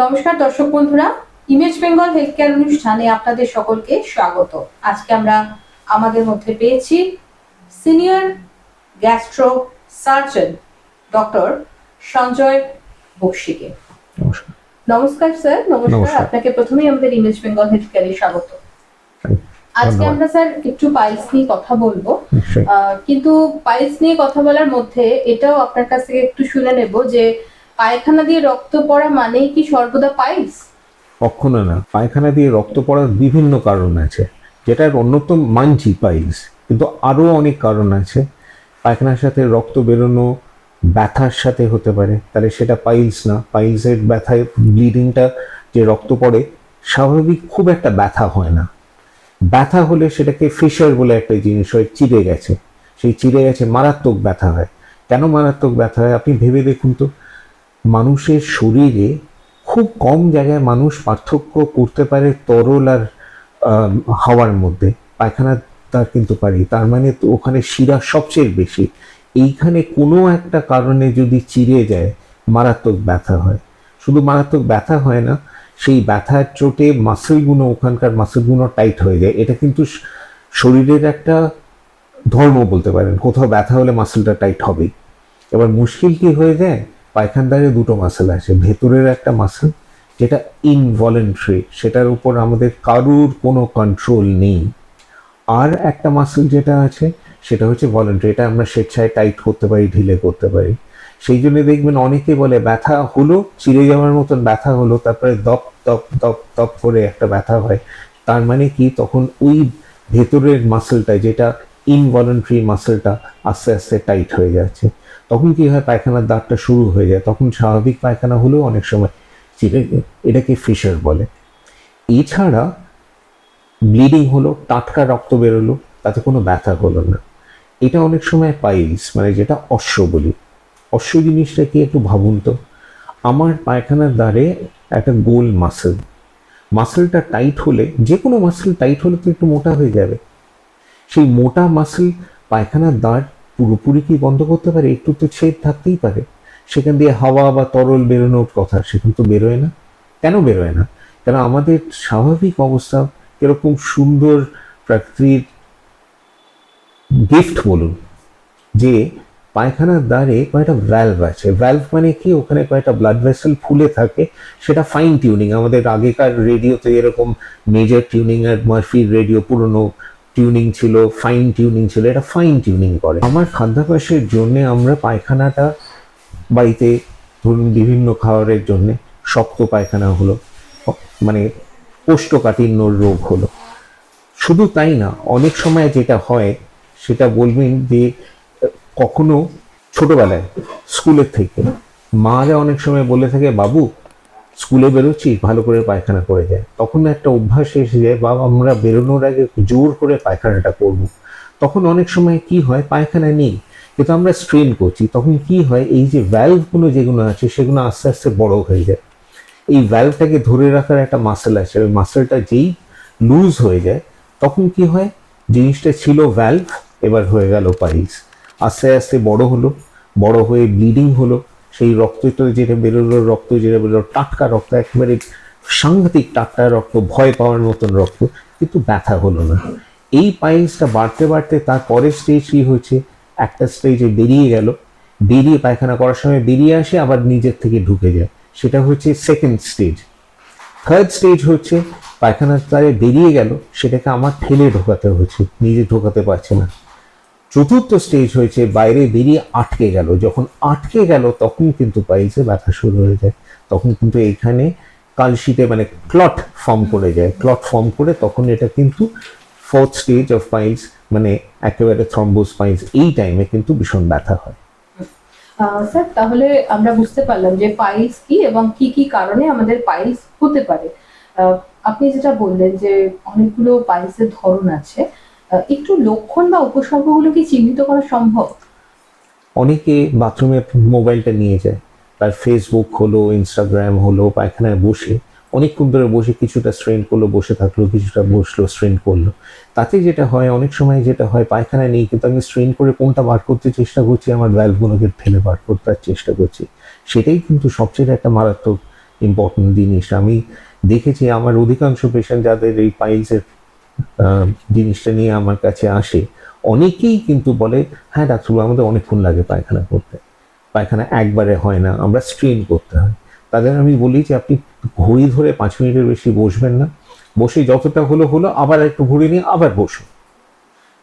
নমস্কার দর্শক বন্ধুরা ইমেজ বেঙ্গল হেলথ কেয়ার অনুষ্ঠানে আপনাদের সকলকে স্বাগত। আজকে আমরা আমাদের মধ্যে পেয়েছি senior gastro surgeon doctor Sanjay বক্সিকে। নমস্কার। স্যার নমস্কার। আপনাকে প্রথমেই আমাদের ইমেজ বেঙ্গল হেলথ কেয়ারে স্বাগত। আজকে আমরা স্যার একটু পাইলস নিয়ে কথা বলব। আহ, কিন্তু পাইলস নিয়ে কথা বলার মধ্যে এটাও আপনার কাছ থেকে একটু শুনে নেব যে পায়খানা দিয়ে রক্ত পড়া মানেই কি সর্বদা পাইলস? কখনো না। পায়খানা দিয়ে রক্ত পড়ার বিভিন্ন কারণ আছে যেটার অন্যতম মানছি পাইলস, কিন্তু আরও অনেক কারণ আছে। পায়খানার সাথে রক্ত বেরোনো ব্যথার সাথে হতে পারে, তাহলে সেটা পাইলস না। পাইলসের ব্যথায়, ব্লিডিংটা যে রক্ত পড়ে, স্বাভাবিক খুব একটা ব্যথা হয় না। ব্যথা হলে সেটাকে ফিশার বলে একটা জিনিস হয়, চিড়ে গেছে। সেই চিড়ে গেছে মারাত্মক ব্যথা হয়। কেন মারাত্মক ব্যথা হয়? আপনি ভেবে দেখুন তো। মানুষের শরীরে খুব কম জায়গায় মানুষ পার্থক্য করতে পারে তরল আর হাওয়ার মধ্যে। পায়খানা তার কিন্তু পারি তার মানে তো ওখানে শিরা সবচেয়ে বেশি। এইখানে কোনো একটা কারণে যদি চিড়ে যায়, মারাত্মক ব্যথা হয়। শুধু মারাত্মক ব্যথা হয় না, সেই ব্যথার চোটে মাসেলগুলো ওখানকার মাসেলগুলো টাইট হয়ে যায়। এটা কিন্তু শরীরের একটা ধর্ম বলতে পারেন। কোথাও ব্যথা হলে মাসেলটা টাইট হবেই। এবার মুশকিল কি হয়ে যায়? পায়খানদারে দুটো মাসেল আছে ভেতরের একটা মাসেল যেটা ইনভলেন্টারি সেটার উপর আমাদের কারুর কোনো কন্ট্রোল নেই। আর একটা মাসেল যেটা আছে, সেটা হচ্ছে ভলেন্টারি এটা আমরা স্বেচ্ছায় টাইট করতে পারি, ঢিলে করতে পারি। সেই জন্য দেখবেন অনেকে বলে, ব্যথা হলো, চিড়ে যাওয়ার মতন ব্যথা হলো, তারপরে দপ দপ দপ দপ করে একটা ব্যথা হয়। তার মানে কি? তখন ওই ভেতরের মাসেলটা যেটা ইনভলেন্টারি মাসেলটা আস্তে আস্তে টাইট হয়ে যাচ্ছে। তখন কি হয় পায়খানার দাগটা শুরু হয়ে যায়? তখন স্বাভাবিক পায়খানা হলেও অনেক সময় চিড়ে এটাকে ফিশার বলে। এছাড়া ব্লিডিং হলো, টাটকা রক্ত বেরোলো, তাতে কোনো ব্যথা হলো না। এটা অনেক সময় পাইলস মানে যেটা অশ্ব বলি। অশ্ব জিনিসটা কি একটু ভাবুন তো? আমার পায়খানার দ্বারে একটা গোল মাসেল। মাসেলটা টাইট হলে, যে কোনো মাসেল টাইট হলে তো একটু মোটা হয়ে যাবে। সেই মোটা মাসেল পায়খানার দাঁড় পুরোপুরি কি বন্ধ করতে পারে? একটু তো ছেদ থাকতেই পারে। সেখান দিয়ে হাওয়া বা তরল বেরোনোর কথা সেখান তো বেরোয় না। কেন বেরোয় না? কেন আমাদের স্বাভাবিক অবস্থা এরকম সুন্দর প্রকৃতির গিফট বলুন, যে পায়খানার দ্বারে কয়েকটা ভ্যালভ আছে। ভ্যালভ মানে কি? ওখানে কয়েকটা ব্লাড ভেসেল ফুলে থাকে, সেটা ফাইন টিউনিং আমাদের আগেকার রেডিওতে এরকম মেজর টিউনিং আর মার্ফির রেডিও পুরনো টিউনিং ছিল ফাইন টিউনিং ছিল, এটা ফাইন টিউনিং করে। আমার খাদ্যাভ্যাসের জন্য আমরা পায়খানাটা বাড়িতে ধরুন বিভিন্ন খাবারের জন্য শক্ত পায়খানা হলো মানে কোষ্ঠকাঠিন্যর রোগ হলো। শুধু তাই না, অনেক সময় যেটা হয়, সেটা বলবেন যে, কখনো ছোটবেলায়, স্কুলের থেকে, মারা অনেক সময় বলে থাকে, বাবু স্কুলে বেরোচ্ছি, ভালো করে পায়খানা করে যায়। তখন একটা অভ্যাস এসে যায় বা আমরা বেরোনোর আগে জোর করে পায়খানাটা করব। তখন অনেক সময় কি হয়, পায়খানা নেই, কিন্তু আমরা স্ট্রেন করছি। তখন কি হয়, এই যে ভ্যালভগুলো যেগুলো আছে, সেগুলো আস্তে আস্তে বড় হয়ে যায়। এই ভ্যালভটাকে ধরে রাখার একটা মাসেল আছে, ওই মাসেলটা যেই লুজ হয়ে যায়, তখন কি হয়, জিনিসটা ছিল ভ্যালভ এবার হয়ে গেল পাইলস আস্তে আস্তে বড় হলো, বড় হয়ে ব্লিডিং হলো। সেই রক্তটা যেটা বেরোলো, রক্ত যেটা বেরোলো, টাটকা রক্ত, একেবারে সাংঘাতিক টাটকা রক্ত, ভয় পাওয়ার মতন রক্ত, কিন্তু ব্যথা হলো না। এই পাইলসটা বাড়তে বাড়তে তার পরের স্টেজ কি হয়েছে? একটা স্টেজে বেরিয়ে গেল। বেরিয়ে পায়খানা করার সময় বেরিয়ে আসে, আবার নিজের থেকে ঢুকে যায়। সেটা হচ্ছে সেকেন্ড স্টেজ থার্ড স্টেজ হচ্ছে, পায়খানার দ্বারে বেরিয়ে গেল, সেটাকে আমার ঠেলে ঢোকাতে হচ্ছে নিজে ঢোকাতে পারছে না। চতুর্থ স্টেজ হয়েছে, বাইরে বেরিয়ে আটকে গেল। যখন আটকে গেল, তখন কিন্তু পাইলসে ব্যথা শুরু হয়ে যায়। তখন কিন্তু এখানে কালশিতে মানে ক্লট ফর্ম করে যায়। ক্লট ফর্ম করে তখন এটা কিন্তু ফোর্থ স্টেজ অফ পাইলস মানে একেবারে থ্রম্বোস পাইলস এই টাইমে কিন্তু ভীষণ ব্যথা হয়। স্যার তাহলে আমরা বুঝতে পারলাম যে পাইলস কি এবং কি কি কারণে আমাদের পাইলস হতে পারে। আপনি যেটা বললেন যে অনেকগুলো পাইলসের ধরন আছে একটু লক্ষণ বা উপসর্গগুলো কি চিহ্নিত করা সম্ভব? অনেকে বাথরুমে মোবাইলটা নিয়ে যায়। তার ফেসবুক হলো ইনস্টাগ্রাম হলো, পায়খানায় বসে, অনেকক্ষণ ধরে বসে কিছুটা স্ট্রেন করল, বসে থাকল, কিছুটা বসল স্ট্রেন করল। তাতে যেটা হয়, অনেক সময় যেটা হয় পায়খানা নেই, কিন্তু আমি স্ট্রেন করে কোনটা বার করতে চেষ্টা করছি, আমার ভ্যালভগুলোকে ফেলে বার করতে চেষ্টা করছি। সেটাই কিন্তু সবচেয়ে একটা মারাত্মক ইম্পর্টেন্ট জিনিস। আমি দেখেছি, আমার অধিকাংশ পেশেন্ট যাদের এই পাইলসের জিনিসটা নিয়ে আমার কাছে আসে। অনেকেই কিন্তু বলে হ্যাঁ ডাক্তারবাবু, আমাদের অনেকক্ষণ লাগে পায়খানা করতে। পায়খানা একবারে হয় না, আমরা স্ট্রেন করতে হয়। তাদের আমি বলি যে, আপনি ঘড়ি ধরে পাঁচ মিনিটের বেশি বসবেন না। বসে যতটা হলো হলো, আবার একটু ঘুরে নিয়ে আবার বসুন।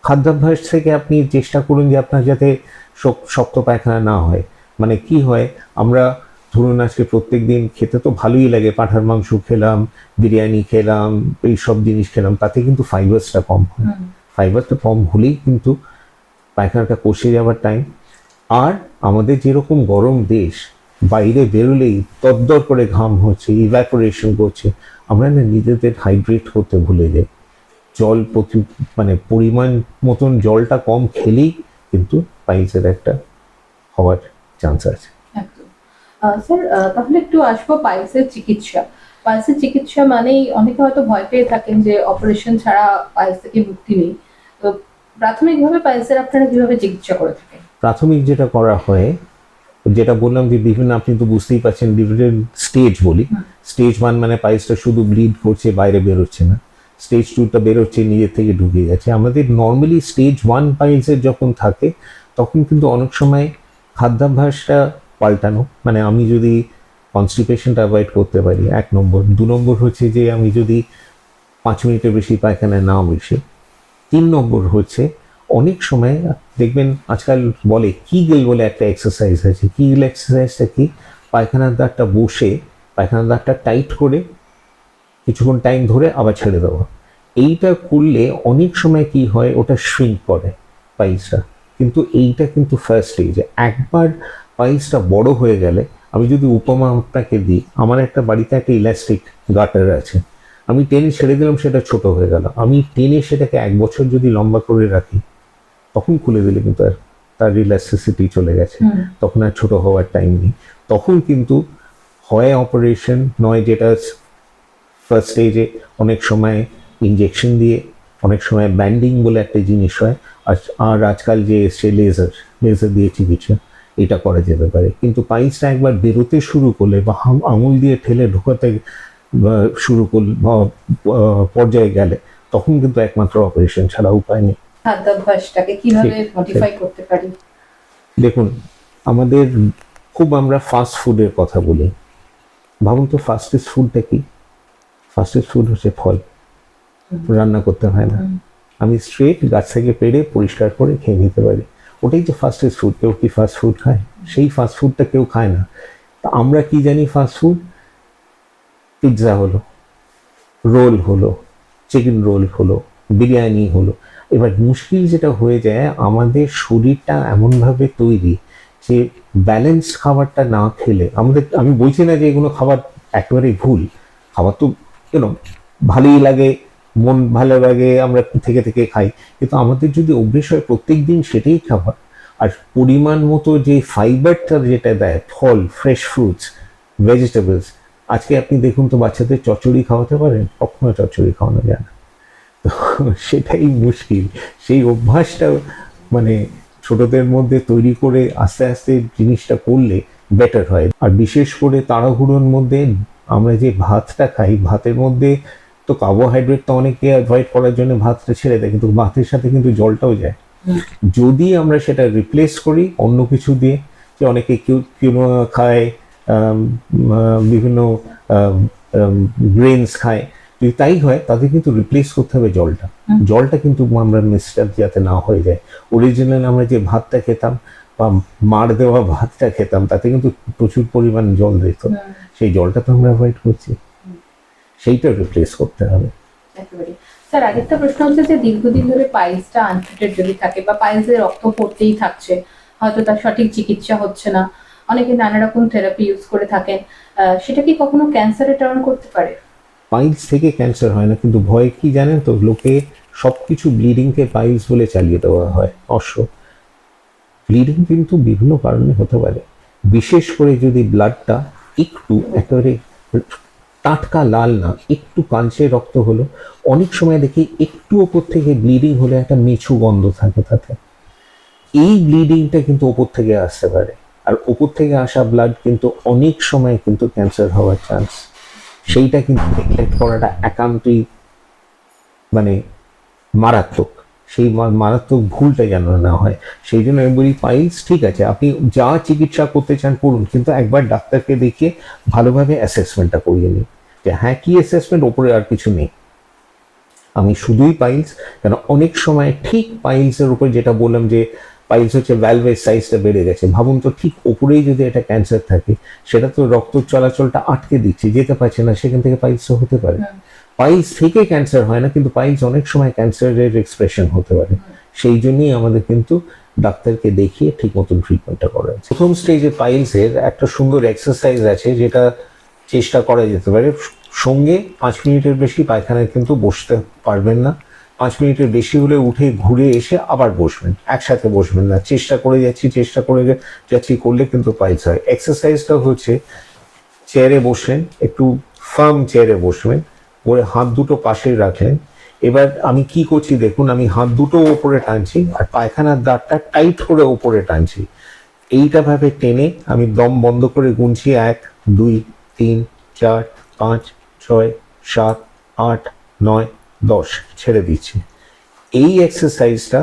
খাদ্যাভ্যাস থেকে আপনি চেষ্টা করুন যে, আপনার যাতে শক- শক্ত পায়খানা না হয়। মানে কি হয়, আমরা ধরুন আজকে প্রত্যেক দিন খেতে তো ভালোই লাগে পাঁঠার মাংস খেলাম বিরিয়ানি খেলাম এই সব জিনিস খেলাম তাতে কিন্তু ফাইবার্সটা কম হয়। ফাইবারটা কম হলেই কিন্তু পায়খানাটা কষে যাওয়ার টাইম আর আমাদের যেরকম গরম দেশ বাইরে বেরোলেই তদ্দর করে ঘাম হচ্ছে ইভ্যাপোরেশন করছে আমরা না নিজেদের হাইড্রেট করতে ভুলে যাই। জল প্রতি মানে পরিমাণ মতন জলটা কম খেলেই কিন্তু পাইলসের একটা হওয়ার চান্স আছে। স্যার তাহলে একটু আসব পাইলসের চিকিৎসা। পাইলসের চিকিৎসা মানেই অনেকে হয়তো ভয় পেয়ে থাকেন যে অপারেশন ছাড়া পাইলস থেকে মুক্তি নেই। তো প্রাথমিকভাবে পাইলসের আপনারা কীভাবে চিকিৎসা করে থাকেন? প্রাথমিক যেটা করা হয় যেটা বললাম যে বিভিন্ন আপনি তো বুঝতেই পারছেন বিভিন্ন স্টেজ বলি। স্টেজ ওয়ান মানে পাইসটা শুধু ব্লিড করছে বাইরে বেরোচ্ছে না। স্টেজ টুটা বেরোচ্ছে নিজের থেকে ঢুকে যাচ্ছে। আমাদের নর্মালি স্টেজ ওয়ান পাইলসের যখন থাকে তখন কিন্তু অনেক সময় খাদ্যাভ্যাসটা পাল্টানো। মানে আমি যদি কনস্টিপেশনটা অ্যাভয়েড করতে পারি, এক নম্বর। দু নম্বর হচ্ছে যে, আমি যদি পাঁচ মিনিটের বেশি পায়খানায় না বসে। তিন নম্বর হচ্ছে, অনেক সময় দেখবেন আজকাল বলে কিগেল বলে একটা এক্সারসাইজ আছে। কিগেল এক্সারসাইজটা কি? পায়খানার দাঁতটা বসে, পায়খানার দাঁতটা টাইট করে কিছুক্ষণ টাইম ধরে আবার ছেড়ে দেওয়া। এইটা করলে অনেক সময় কি হয়, ওটা শ্রিঙ্ক করে, পাইলসটা। কিন্তু এইটা কিন্তু ফার্স্ট স্টেজে একবার পাইলসটা বড় হয়ে গেলে আমি যদি উপমা আপনাকে দিই আমার একটা বাড়িতে একটা ইলাস্টিক গাটার আছে। আমি টেনে ছেড়ে দিলাম সেটা ছোট হয়ে গেল। আমি টেনে সেটাকে এক বছর যদি লম্বা করে রাখি তখন খুলে দিলে কিন্তু আর তার ইলাস্টিসিটি চলে গেছে। তখন আর ছোট হওয়ার টাইম নেই। তখন কিন্তু হয় অপারেশন নয় যেটা ফার্স্ট স্টেজে অনেক সময় ইঞ্জেকশন দিয়ে অনেক সময় ব্যান্ডিং বলে একটা জিনিস হয়। আর আর আজকাল যে এসছে লেজার লেজার দিয়ে চিকিৎসা। এটা করা যেতে পারে। কিন্তু পাইলসটা একবার বেরোতে শুরু করলে বা আঙুল দিয়ে ঠেলে ঢোকাতে শুরু করলে বা, পর্যায়ে গেলে তখন কিন্তু একমাত্র অপারেশন ছাড়া উপায় নেই। খাদ্যাভ্যাসটাকে কীভাবে মডিফাই করতে পারি? দেখুন আমাদের খুব আমরা ফাস্ট ফুডের কথা বলি। ভাবুন তো ফাস্টেস্ট ফুডটা কি? ফাস্টেস্ট ফুড হচ্ছে ফল। রান্না করতে হয় না। আমি স্ট্রেট গাছ থেকে পেড়ে পরিষ্কার করে খেয়ে নিতে পারি। ওটাই তো ফাস্টেস্ট ফুড কেউ কি ফাস্ট ফুড খায়? সেই ফাস্ট ফুডটা কেউ খায় না। তা আমরা কি জানি ফাস্ট ফুড পিৎজা হলো রোল হলো চিকেন রোল হলো, বিরিয়ানি হলো। এবার মুশকিল যেটা হয়ে যায়, আমাদের শরীরটা এমনভাবে তৈরি যে ব্যালেন্স খাবারটা না খেলে, আমাদের, আমি বলছি না যে এগুলো খাবার একেবারেই ভুল, খাবার তো কেন ভালোই লাগে মন ভালো লাগে, আমরা থেকে থেকে খাই। কিন্তু আমাদের যদি অভ্যেস হয় প্রত্যেক দিন সেটাই খাবার। আর পরিমাণ মতো যে ফাইবারটা যেটা দেয়, ফল ফ্রেশ ফ্রুটস ভেজিটেবলস আজকে আপনি দেখুন তো বাচ্চাদের চচ্চড়ি খাওয়াতে পারেন? কখনো চচ্চড়ি খাওয়ানো যায় না। তো সেটাই মুশকিল। সেই অভ্যাসটা মানে ছোটদের মধ্যে তৈরি করে আস্তে আস্তে জিনিসটা করলে বেটার হয়। আর বিশেষ করে তাড়াহুড়োর মধ্যে আমরা যে ভাতটা খাই, ভাতের মধ্যে তো কার্বোহাইড্রেট তো অনেকে অ্যাভয়েড করার জন্য ভাতটা ছেড়ে দেয় কিন্তু ভাতের সাথে কিন্তু জলটাও যায়। যদি আমরা সেটা রিপ্লেস করি অন্য কিছু দিয়ে যে অনেকে কিউ কিউনোয়া খায় বিভিন্ন গ্রেনস খায় যদি তাই হয় তাদের কিন্তু রিপ্লেস করতে হবে জলটা। জলটা কিন্তু আমরা মিক্সচার যাতে না হয়ে যায়। অরিজিনাল আমরা যে ভাতটা খেতাম বা মার দেওয়া ভাতটা খেতাম তাতে কিন্তু প্রচুর পরিমাণ জল দিত। সেই জলটা তো আমরা অ্যাভয়েড করছি। সেইটা রিপ্লেস করতে হবে। স্যার আরেকটা প্রশ্ন হচ্ছে যে দীর্ঘদিন ধরে পাইলসটা আনট্রিটেড যদি থাকে বা পাইলসে রক্ত পড়তেই থাকছে হয়তো তার সঠিক চিকিৎসা হচ্ছে না অনেকে নানা রকম থেরাপি ইউজ করে থাকেন সেটা কি কখনো ক্যান্সারে টার্ন করতে পারে? পাইলস থেকে ক্যান্সার হয় না কিন্তু ভয় কি জানেন তো? লোকে সব কিছু ব্লিডিংকে পাইলস বলে চালিয়ে দেওয়া হয় অশ্ব ব্লিডিং কিন্তু বিভিন্ন কারণে হতে পারে। বিশেষ করে যদি ব্লাডটা একটু একেবারে টাটকা লাল না, একটু কালচে রক্ত হলো। অনেক সময় দেখি একটু ওপর থেকে ব্লিডিং হলে একটা মেছু গন্ধ থাকে তাতে। এই ব্লিডিংটা কিন্তু ওপর থেকে আসতে পারে। আর ওপর থেকে আসা ব্লাড কিন্তু অনেক সময় কিন্তু ক্যান্সার হওয়ার চান্স সেইটা কিন্তু নেগলেক্ট করাটা একান্তই মানে মারাত্মক। সেই মারাত্মক ভুলটা যেন না হয়। সেই জন্য আমি বলি, পাইলস, ঠিক আছে, আপনি যা চিকিৎসা করতে চান করুন, কিন্তু একবার ডাক্তারকে দেখিয়ে ভালোভাবে অ্যাসেসমেন্টটা করিয়ে নিন। যে হ্যাঁ কি অ্যাসেসমেন্ট ওপরে আর কিছু নেই। আমি শুধুই পাইলস কেন অনেক সময় ঠিক পাইলসের উপর যেটা বললাম যে পাইলস হচ্ছে ভ্যালভের সাইজটা বেড়ে গেছে। ভাবুন তো ঠিক ওপরেই যদি একটা ক্যান্সার থাকে সেটা তো রক্ত চলাচলটা আটকে দিচ্ছে যেতে পারছে না সেখান থেকে পাইলসও হতে পারে। পাইলস থেকে ক্যান্সার হয় না কিন্তু পাইলস অনেক সময় ক্যান্সারের এক্সপ্রেশন হতে পারে। সেই জন্যই আমাদের কিন্তু ডাক্তারকে দেখিয়ে ঠিক মতন ট্রিটমেন্টটা করা প্রথম স্টেজে পাইলসের একটা সুন্দর এক্সারসাইজ আছে যেটা চেষ্টা করা যেতে পারে। সঙ্গে পাঁচ মিনিটের বেশি পায়খানায় কিন্তু বসতে পারবেন না। পাঁচ মিনিটের বেশি হলে উঠে ঘুরে এসে আবার বসবেন। একসাথে বসবেন না। চেষ্টা করে যাচ্ছি, চেষ্টা করে যাচ্ছি, করলে কিন্তু পাইলস হয়। এক্সারসাইজটা হচ্ছে চেয়ারে বসলেন, একটু ফার্ম চেয়ারে বসবেন ওরে হাত দুটো পাশে রাখলেন। এবার আমি কি করছি দেখুন, আমি হাত দুটো ওপরে টানছি আর পায়খানার দাঁতটা টাইট করে ওপরে টানছি। এইটা ভাবে টেনে আমি দম বন্ধ করে গুনছি। এক, দুই, তিন, চার, পাঁচ ছয়, সাত, আট, নয়, দশ ছেড়ে দিচ্ছি। এই এক্সারসাইজটা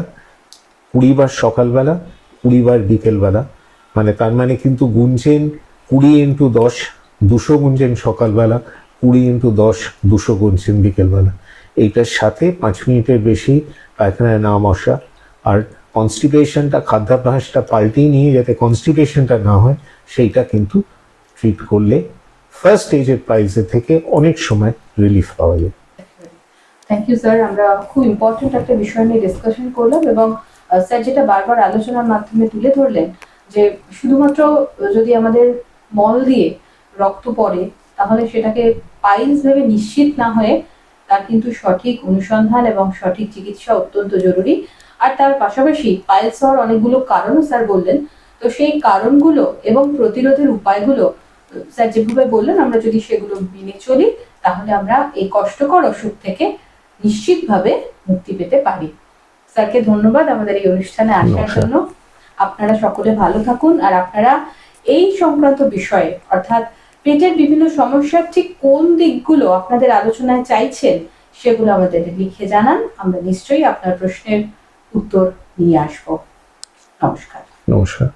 কুড়ি বার সকালবেলা কুড়ি বার বিকেলবেলা মানে তার মানে কিন্তু গুনছেন কুড়ি ইন্টু দশ, দুশো গুনছেন সকালবেলা, কুড়ি ইন্টু দশ, দুশো গুনছেন বিকেলবেলা। এইটার সাথে পাঁচ মিনিটের বেশি পায়খানায় না মশা, আর কনস্টিপেশনটা খাদ্যাভ্যাসটা পাল্টেই নিয়ে যাতে কনস্টিপেশনটা না হয়, সেইটা কিন্তু ট্রিট করলে ফার্স্ট স্টেজের পাইলসের থেকে অনেক সময় রিলিফ পাওয়া যায়। থ্যাংক ইউ স্যার আমরা খুব ইম্পর্টেন্ট একটা বিষয় নিয়ে ডিসকাশন করলাম এবং স্যার যেটা বারবার আলোচনার মাধ্যমে তুলে ধরলেন যে শুধুমাত্র যদি আমাদের মল দিয়ে রক্ত পড়ে, তাহলে সেটাকে পাইলস ভেবে নিশ্চিত না হয়ে তার কিন্তু সঠিক অনুসন্ধান এবং সঠিক চিকিৎসা অত্যন্ত জরুরি। আর তার পাশাপাশি পাইলস হওয়ার অনেকগুলো কারণও স্যার বললেন। তো সেই কারণগুলো এবং প্রতিরোধের উপায়গুলো স্যার যেভাবে বললেন আমরা যদি সেগুলো মেনে চলি তাহলে আমরা এই কষ্টকর অসুখ থেকে নিশ্চিতভাবে মুক্তি পেতে পারি। স্যারকে ধন্যবাদ আমাদের এই অনুষ্ঠানে আসার জন্য। আপনারা সকলে ভালো থাকুন আর আপনারা এই সংক্রান্ত বিষয়ে অর্থাৎ পেটের বিভিন্ন সমস্যার ঠিক কোন দিকগুলো আপনাদের আলোচনায় চাইছেন সেগুলো আমাদের লিখে জানান। আমরা নিশ্চয়ই আপনার প্রশ্নের উত্তর নিয়ে আসব। নমস্কার। নমস্কার।